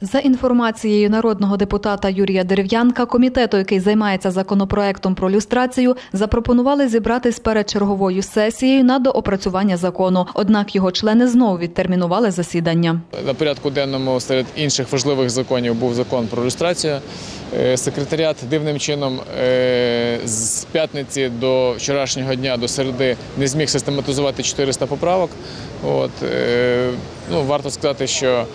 За інформацією народного депутата Юрія Дерев'янка, комітету, який займається законопроектом про люстрацію, запропонували зібратись перед черговою сесією на доопрацювання закону. Однак його члени знову відтермінували засідання. На порядку денному серед інших важливих законів був закон про люстрацію. Е, Секретаріат дивним чином е, з п'ятниці до вчорашнього дня до середи не зміг систематизувати 400 поправок. От, е, ну, варто сказати, що,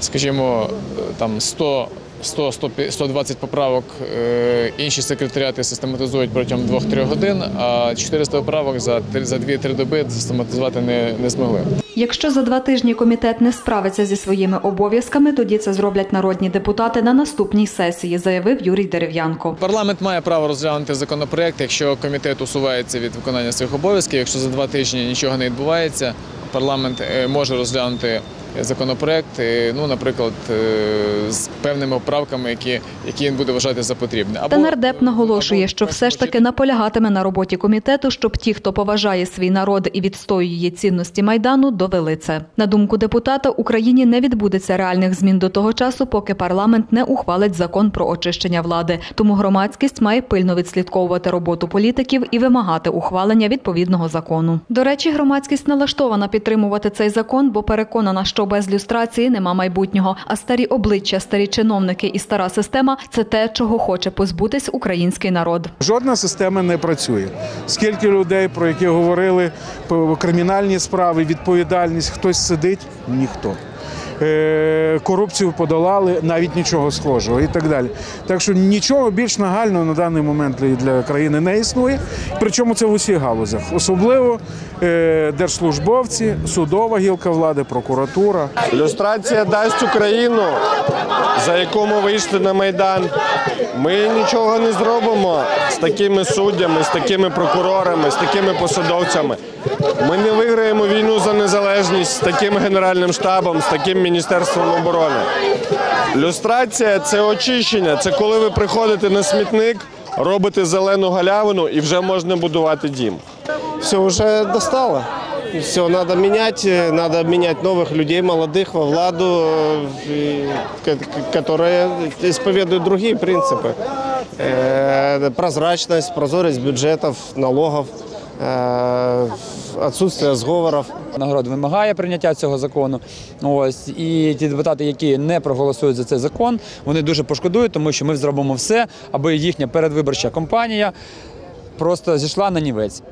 скажімо, там 100 100, 120 поправок е, інші секретаріати систематизують протягом 2-3 годин, а 400 поправок за, за 2-3 доби систематизувати не, не змогли. Якщо за два тижні комітет не справиться зі своїми обов'язками, тоді це зроблять народні депутати на наступній сесії, заявив Юрій Дерев'янко. Парламент має право розглянути законопроект, якщо комітет усувається від виконання своїх обов'язків. Якщо за два тижні нічого не відбувається, парламент е, може розглянути законопроект, е, ну, наприклад, е, з певними поправками, які, які він буде вважати за потрібне. Та нардеп наголошує, що все ж таки наполягатиме на роботі комітету, щоб ті, хто поважає свій народ і відстоює цінності майдану, довели це. На думку депутата, Україні не відбудеться реальних змін до того часу, поки парламент не ухвалить закон про очищення влади. Тому громадськість має пильно відслідковувати роботу політиків і вимагати ухвалення відповідного закону. До речі, громадськість налаштована підтримувати цей закон, бо переконана, що без люстрації нема майбутнього. А старі обличчя, старі чиновники і стара система це те, чого хоче позбутись український народ. Жодна система не працює. Скільки людей, про які говорили, кримінальні справи, відповідальність, хтось сидить, ніхто. Е, Корупцію подолали, навіть нічого схожого і так далі. Так що нічого більш нагального на даний момент для- країни не існує. Причому це в усіх галузях, особливо е, держслужбовці, судова гілка влади, прокуратура. Люстрація дасть Україну, за яку ми вийшли на Майдан. Ми нічого не зробимо з такими суддями, з такими прокурорами, з такими посадовцями. Ми не незалежність з таким генеральним штабом, з таким міністерством оборони. Люстрація це очищення. Це коли ви приходите на смітник, робите зелену галявину і вже можна будувати дім. все уже достало. Все, надо менять, э, надо менять новых людей, молодых во владу, э, и ко- к- которые исповедуют другие принципы. Э, Прозрачность, прозорість бюджетов, налогов, э, отсутствие Нагород Народ вимагає прийняття цього закону. Ось і ті депутати, які не проголосують за цей закон, вони дуже пошкодують, тому що ми зробимо все, аби їхня передвиборча кампанія просто зійшла на нівець.